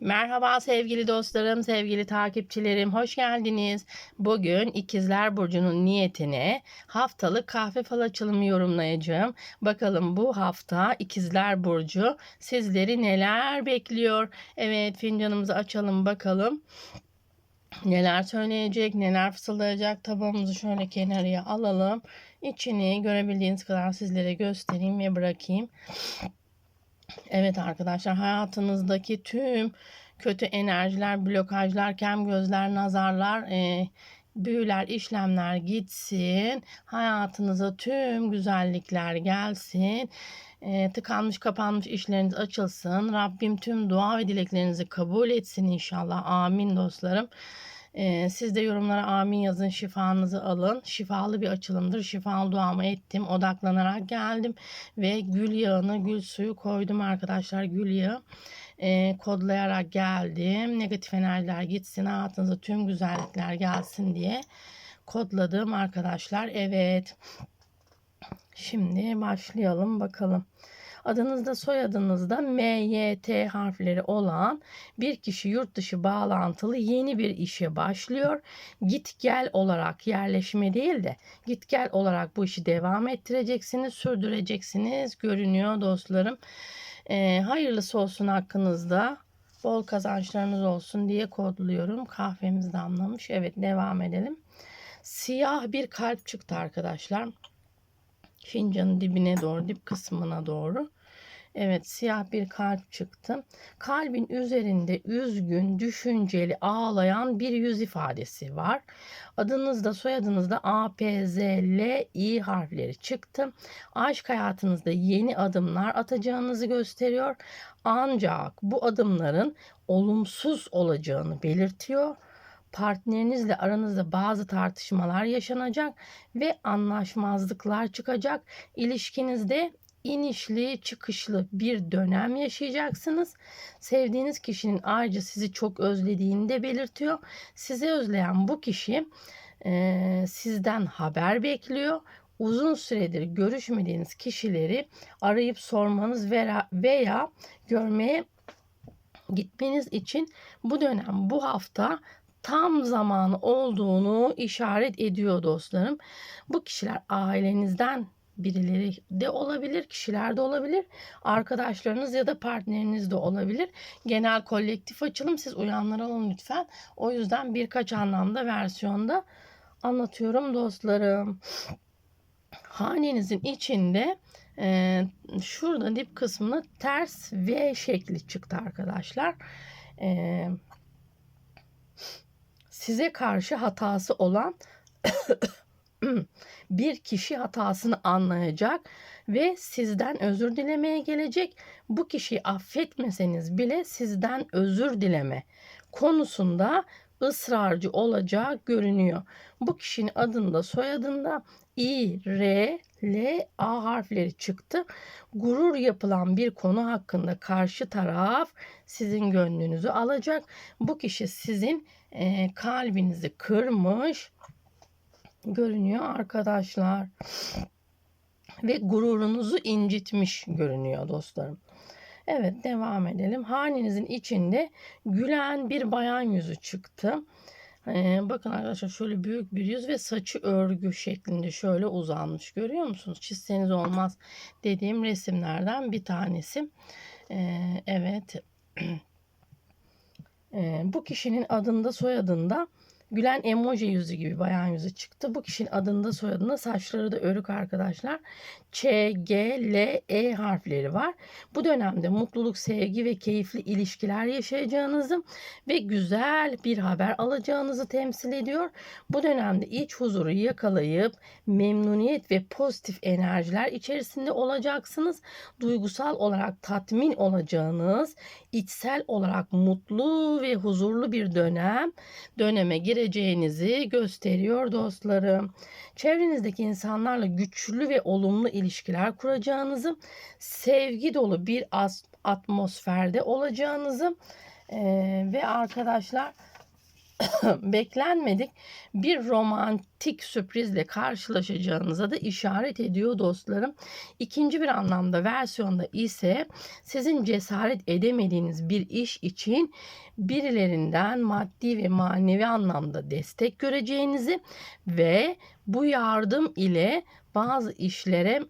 Merhaba sevgili dostlarım, sevgili takipçilerim, hoş geldiniz. Bugün İkizler Burcu'nun niyetine haftalık kahve fal açılımı yorumlayacağım. Bakalım bu hafta İkizler Burcu sizleri neler bekliyor? Evet fincanımızı açalım bakalım. Neler söyleyecek, neler fısıldayacak tabağımızı şöyle kenarıya alalım. İçini görebildiğiniz kadar sizlere göstereyim ve bırakayım. Evet arkadaşlar hayatınızdaki tüm kötü enerjiler, blokajlar, kem gözler, nazarlar, e, büyüler, işlemler gitsin. Hayatınıza tüm güzellikler gelsin. E, tıkanmış kapanmış işleriniz açılsın. Rabbim tüm dua ve dileklerinizi kabul etsin inşallah. Amin dostlarım. Siz de yorumlara amin yazın şifanızı alın. Şifalı bir açılımdır. Şifalı duamı ettim. Odaklanarak geldim. Ve gül yağını gül suyu koydum arkadaşlar. Gül yağı e, kodlayarak geldim. Negatif enerjiler gitsin. Hayatınıza tüm güzellikler gelsin diye kodladım arkadaşlar. Evet. Şimdi başlayalım bakalım. Adınızda soyadınızda M, Y, T harfleri olan bir kişi yurt dışı bağlantılı yeni bir işe başlıyor. Git gel olarak yerleşme değil de git gel olarak bu işi devam ettireceksiniz, sürdüreceksiniz görünüyor dostlarım. Ee, hayırlısı olsun hakkınızda. Bol kazançlarınız olsun diye kodluyorum. Kahvemiz damlamış. Evet devam edelim. Siyah bir kalp çıktı arkadaşlar fincanın dibine doğru, dip kısmına doğru. Evet siyah bir kalp çıktı. Kalbin üzerinde üzgün, düşünceli, ağlayan bir yüz ifadesi var. Adınızda soyadınızda A, P, Z, L, I harfleri çıktı. Aşk hayatınızda yeni adımlar atacağınızı gösteriyor. Ancak bu adımların olumsuz olacağını belirtiyor partnerinizle aranızda bazı tartışmalar yaşanacak ve anlaşmazlıklar çıkacak. İlişkinizde inişli çıkışlı bir dönem yaşayacaksınız. Sevdiğiniz kişinin ayrıca sizi çok özlediğini de belirtiyor. Sizi özleyen bu kişi e, sizden haber bekliyor. Uzun süredir görüşmediğiniz kişileri arayıp sormanız veya, veya görmeye gitmeniz için bu dönem bu hafta tam zamanı olduğunu işaret ediyor dostlarım. Bu kişiler ailenizden birileri de olabilir, kişiler de olabilir, arkadaşlarınız ya da partneriniz de olabilir. Genel kolektif açılım siz uyanlar alın lütfen. O yüzden birkaç anlamda versiyonda anlatıyorum dostlarım. Hanenizin içinde e, şurada dip kısmına ters V şekli çıktı arkadaşlar. E, size karşı hatası olan bir kişi hatasını anlayacak ve sizden özür dilemeye gelecek. Bu kişiyi affetmeseniz bile sizden özür dileme konusunda ısrarcı olacağı görünüyor. Bu kişinin adında soyadında İ, R, L, A harfleri çıktı. Gurur yapılan bir konu hakkında karşı taraf sizin gönlünüzü alacak. Bu kişi sizin e, kalbinizi kırmış görünüyor arkadaşlar. Ve gururunuzu incitmiş görünüyor dostlarım. Evet devam edelim. Hanenizin içinde gülen bir bayan yüzü çıktı. Ee, bakın arkadaşlar şöyle büyük bir yüz ve saçı örgü şeklinde şöyle uzanmış. Görüyor musunuz? Çizseniz olmaz dediğim resimlerden bir tanesi. Ee, evet. Ee, bu kişinin adında soyadında gülen emoji yüzü gibi bayan yüzü çıktı. Bu kişinin adında soyadında saçları da örük arkadaşlar. Ç, G, L, E harfleri var. Bu dönemde mutluluk, sevgi ve keyifli ilişkiler yaşayacağınızı ve güzel bir haber alacağınızı temsil ediyor. Bu dönemde iç huzuru yakalayıp memnuniyet ve pozitif enerjiler içerisinde olacaksınız. Duygusal olarak tatmin olacağınız, içsel olarak mutlu ve huzurlu bir dönem döneme gireceğinizi gösteriyor dostlarım. Çevrenizdeki insanlarla güçlü ve olumlu ilişkiler kuracağınızı, sevgi dolu bir atmosferde olacağınızı e, ve arkadaşlar beklenmedik bir romantik sürprizle karşılaşacağınıza da işaret ediyor dostlarım. İkinci bir anlamda versiyonda ise sizin cesaret edemediğiniz bir iş için birilerinden maddi ve manevi anlamda destek göreceğinizi ve bu yardım ile bazı işlere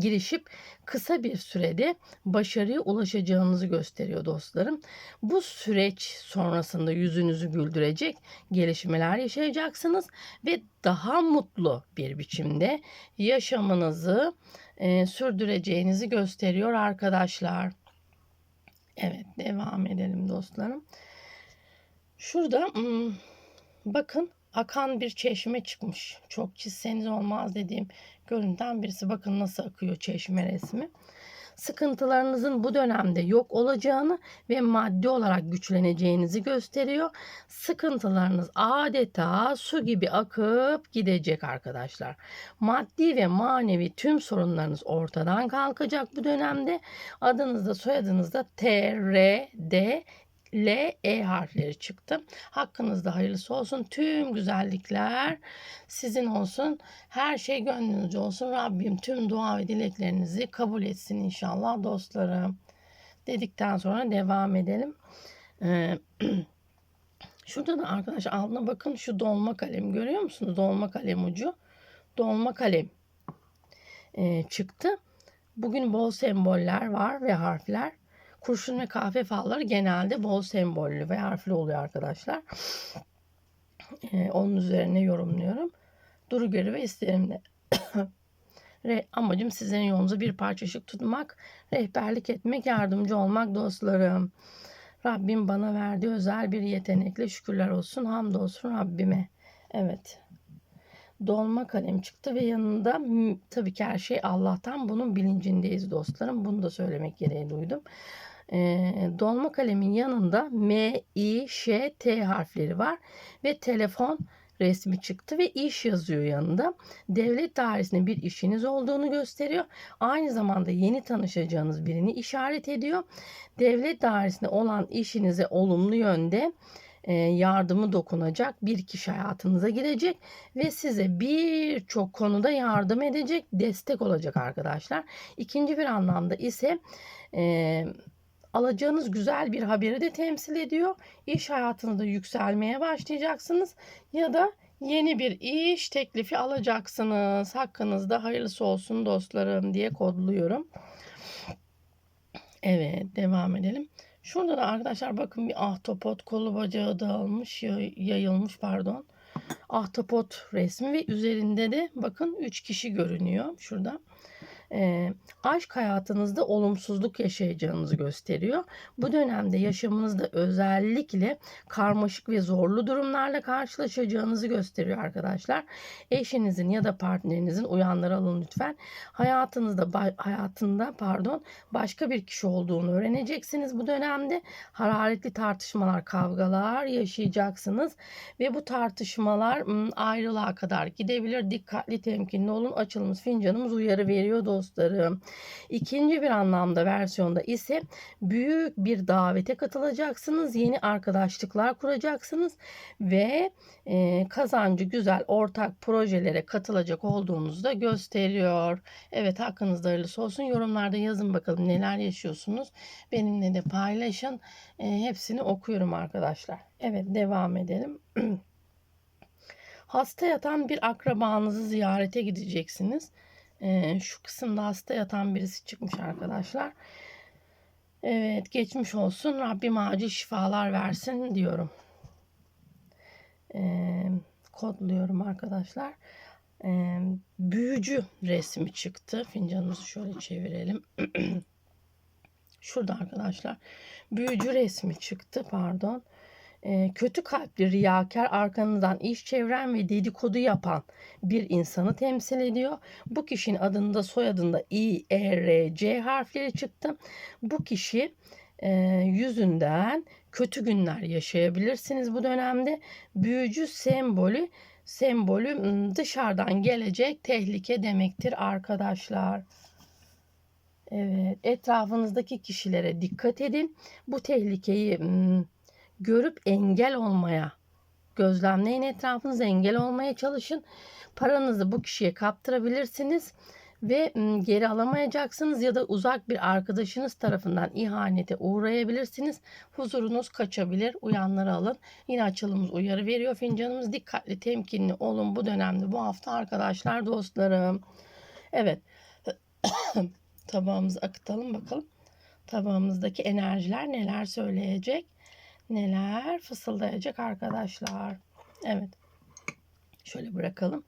girişip kısa bir sürede başarıya ulaşacağınızı gösteriyor dostlarım. Bu süreç sonrasında yüzünüzü güldürecek gelişmeler yaşayacaksınız ve daha mutlu bir biçimde yaşamınızı e, sürdüreceğinizi gösteriyor arkadaşlar. Evet devam edelim dostlarım. Şurada hmm, bakın akan bir çeşme çıkmış. Çok çizseniz olmaz dediğim görüntüden birisi. Bakın nasıl akıyor çeşme resmi. Sıkıntılarınızın bu dönemde yok olacağını ve maddi olarak güçleneceğinizi gösteriyor. Sıkıntılarınız adeta su gibi akıp gidecek arkadaşlar. Maddi ve manevi tüm sorunlarınız ortadan kalkacak bu dönemde. Adınızda soyadınızda T, R, D, L, E harfleri çıktı. Hakkınızda hayırlısı olsun. Tüm güzellikler sizin olsun. Her şey gönlünüzce olsun. Rabbim tüm dua ve dileklerinizi kabul etsin inşallah dostlarım. Dedikten sonra devam edelim. Ee, şurada da arkadaşlar altına bakın şu dolma kalem görüyor musunuz? Dolma kalem ucu. Dolma kalem ee, çıktı. Bugün bol semboller var ve harfler. Kurşun ve kahve falları genelde bol sembollü ve harfli oluyor arkadaşlar. Ee, onun üzerine yorumluyorum. Duru göre ve isterimde. Re, amacım sizlerin yolunuza bir parça ışık tutmak, rehberlik etmek, yardımcı olmak dostlarım. Rabbim bana verdiği özel bir yetenekle şükürler olsun, hamdolsun Rabbime. Evet. Dolma kalem çıktı ve yanında tabii ki her şey Allah'tan bunun bilincindeyiz dostlarım. Bunu da söylemek gereği duydum e, dolma kalemin yanında M, I, Ş, T harfleri var ve telefon resmi çıktı ve iş yazıyor yanında. Devlet dairesinde bir işiniz olduğunu gösteriyor. Aynı zamanda yeni tanışacağınız birini işaret ediyor. Devlet dairesinde olan işinize olumlu yönde yardımı dokunacak bir kişi hayatınıza girecek ve size birçok konuda yardım edecek, destek olacak arkadaşlar. İkinci bir anlamda ise e, alacağınız güzel bir haberi de temsil ediyor. İş hayatınızda yükselmeye başlayacaksınız ya da yeni bir iş teklifi alacaksınız. Hakkınızda hayırlısı olsun dostlarım diye kodluyorum. Evet devam edelim. Şurada da arkadaşlar bakın bir ahtapot kolu bacağı dağılmış yayılmış pardon. Ahtapot resmi ve üzerinde de bakın 3 kişi görünüyor şurada e, aşk hayatınızda olumsuzluk yaşayacağınızı gösteriyor. Bu dönemde yaşamınızda özellikle karmaşık ve zorlu durumlarla karşılaşacağınızı gösteriyor arkadaşlar. Eşinizin ya da partnerinizin uyanları alın lütfen. Hayatınızda hayatında pardon başka bir kişi olduğunu öğreneceksiniz bu dönemde. Hararetli tartışmalar, kavgalar yaşayacaksınız ve bu tartışmalar ayrılığa kadar gidebilir. Dikkatli temkinli olun. Açılımız fincanımız uyarı veriyor dostlarım. İkinci bir anlamda versiyonda ise büyük bir davete katılacaksınız. Yeni arkadaşlıklar kuracaksınız ve e, kazancı güzel ortak projelere katılacak olduğunuzu da gösteriyor. Evet hakkınızda hayırlısı olsun. Yorumlarda yazın bakalım neler yaşıyorsunuz. Benimle de paylaşın. E, hepsini okuyorum arkadaşlar. Evet devam edelim. Hasta yatan bir akrabanızı ziyarete gideceksiniz. Şu kısımda hasta yatan birisi çıkmış arkadaşlar. Evet geçmiş olsun. Rabbim acil şifalar versin diyorum. Ee, kodluyorum arkadaşlar. Ee, büyücü resmi çıktı. Fincanımızı şöyle çevirelim. Şurada arkadaşlar. Büyücü resmi çıktı. Pardon. Kötü kalpli riyakar arkanızdan iş çevren ve dedikodu yapan bir insanı temsil ediyor. Bu kişinin adında soyadında İ, E, R, C harfleri çıktı. Bu kişi e, yüzünden kötü günler yaşayabilirsiniz bu dönemde. Büyücü sembolü sembolü dışarıdan gelecek tehlike demektir arkadaşlar. Evet, etrafınızdaki kişilere dikkat edin. Bu tehlikeyi görüp engel olmaya gözlemleyin etrafınıza engel olmaya çalışın. Paranızı bu kişiye kaptırabilirsiniz ve geri alamayacaksınız ya da uzak bir arkadaşınız tarafından ihanete uğrayabilirsiniz. Huzurunuz kaçabilir. Uyanları alın. Yine açılımımız uyarı veriyor. Fincanımız dikkatli, temkinli olun bu dönemde bu hafta arkadaşlar, dostlarım. Evet. Tabağımızı akıtalım bakalım. Tabağımızdaki enerjiler neler söyleyecek? Neler fısıldayacak arkadaşlar? Evet. Şöyle bırakalım.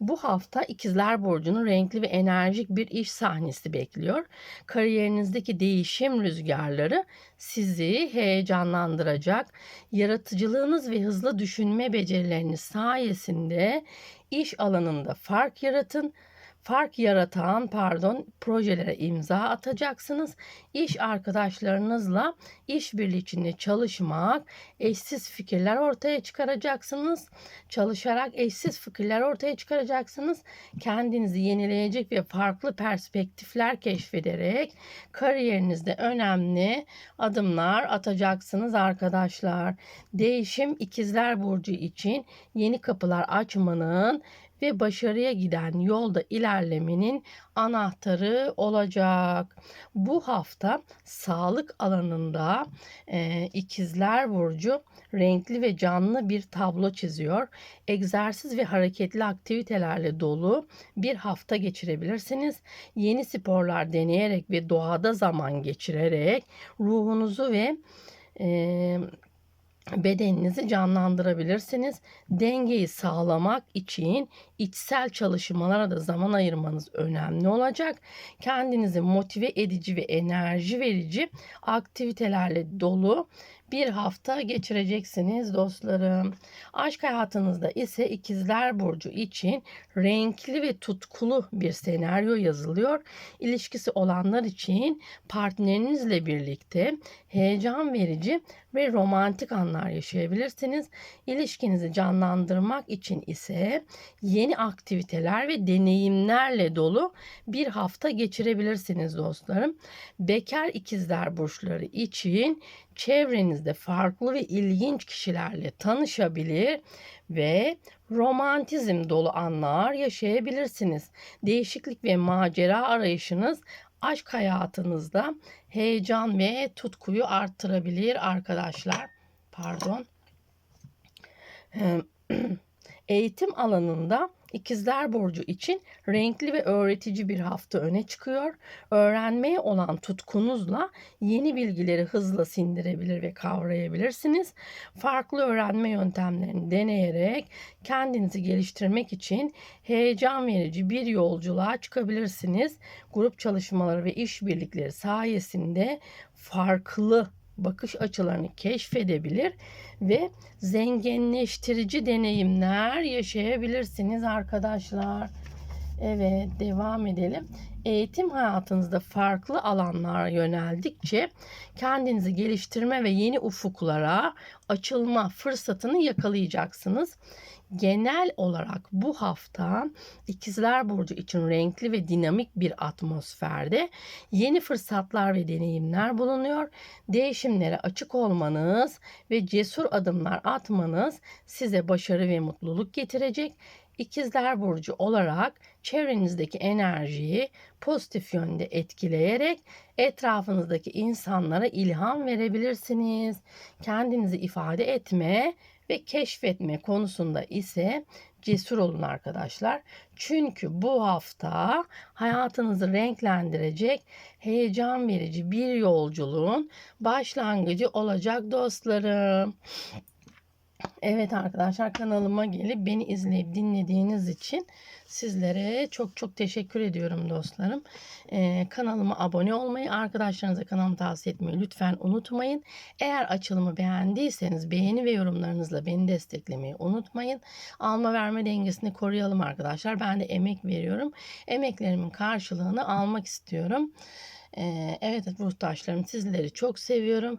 Bu hafta İkizler Burcu'nun renkli ve enerjik bir iş sahnesi bekliyor. Kariyerinizdeki değişim rüzgarları sizi heyecanlandıracak. Yaratıcılığınız ve hızlı düşünme becerileriniz sayesinde iş alanında fark yaratın fark yaratan pardon projelere imza atacaksınız. İş arkadaşlarınızla işbirliği içinde çalışmak, eşsiz fikirler ortaya çıkaracaksınız. Çalışarak eşsiz fikirler ortaya çıkaracaksınız. Kendinizi yenileyecek ve farklı perspektifler keşfederek kariyerinizde önemli adımlar atacaksınız arkadaşlar. Değişim ikizler burcu için yeni kapılar açmanın ve başarıya giden yolda ilerlemenin anahtarı olacak. Bu hafta sağlık alanında e, ikizler burcu renkli ve canlı bir tablo çiziyor. Egzersiz ve hareketli aktivitelerle dolu bir hafta geçirebilirsiniz. Yeni sporlar deneyerek ve doğada zaman geçirerek ruhunuzu ve e, bedeninizi canlandırabilirsiniz. Dengeyi sağlamak için içsel çalışmalara da zaman ayırmanız önemli olacak. Kendinizi motive edici ve enerji verici aktivitelerle dolu bir hafta geçireceksiniz dostlarım. Aşk hayatınızda ise ikizler burcu için renkli ve tutkulu bir senaryo yazılıyor. İlişkisi olanlar için partnerinizle birlikte heyecan verici ve romantik anlar yaşayabilirsiniz. İlişkinizi canlandırmak için ise yeni aktiviteler ve deneyimlerle dolu bir hafta geçirebilirsiniz dostlarım. Bekar ikizler burçları için çevrenizde farklı ve ilginç kişilerle tanışabilir ve romantizm dolu anlar yaşayabilirsiniz. Değişiklik ve macera arayışınız aşk hayatınızda heyecan ve tutkuyu arttırabilir arkadaşlar. Pardon. Eğitim alanında İkizler Burcu için renkli ve öğretici bir hafta öne çıkıyor. Öğrenmeye olan tutkunuzla yeni bilgileri hızla sindirebilir ve kavrayabilirsiniz. Farklı öğrenme yöntemlerini deneyerek kendinizi geliştirmek için heyecan verici bir yolculuğa çıkabilirsiniz. Grup çalışmaları ve işbirlikleri sayesinde farklı bakış açılarını keşfedebilir ve zenginleştirici deneyimler yaşayabilirsiniz arkadaşlar. Evet devam edelim. Eğitim hayatınızda farklı alanlara yöneldikçe kendinizi geliştirme ve yeni ufuklara açılma fırsatını yakalayacaksınız. Genel olarak bu hafta İkizler Burcu için renkli ve dinamik bir atmosferde yeni fırsatlar ve deneyimler bulunuyor. Değişimlere açık olmanız ve cesur adımlar atmanız size başarı ve mutluluk getirecek. İkizler Burcu olarak çevrenizdeki enerjiyi pozitif yönde etkileyerek etrafınızdaki insanlara ilham verebilirsiniz. Kendinizi ifade etme ve keşfetme konusunda ise cesur olun arkadaşlar. Çünkü bu hafta hayatınızı renklendirecek heyecan verici bir yolculuğun başlangıcı olacak dostlarım. Evet arkadaşlar kanalıma gelip beni izleyip dinlediğiniz için sizlere çok çok teşekkür ediyorum dostlarım. Ee, kanalıma abone olmayı, arkadaşlarınıza kanalımı tavsiye etmeyi lütfen unutmayın. Eğer açılımı beğendiyseniz beğeni ve yorumlarınızla beni desteklemeyi unutmayın. Alma verme dengesini koruyalım arkadaşlar. Ben de emek veriyorum. Emeklerimin karşılığını almak istiyorum. Ee, evet ruhtaşlarım sizleri çok seviyorum.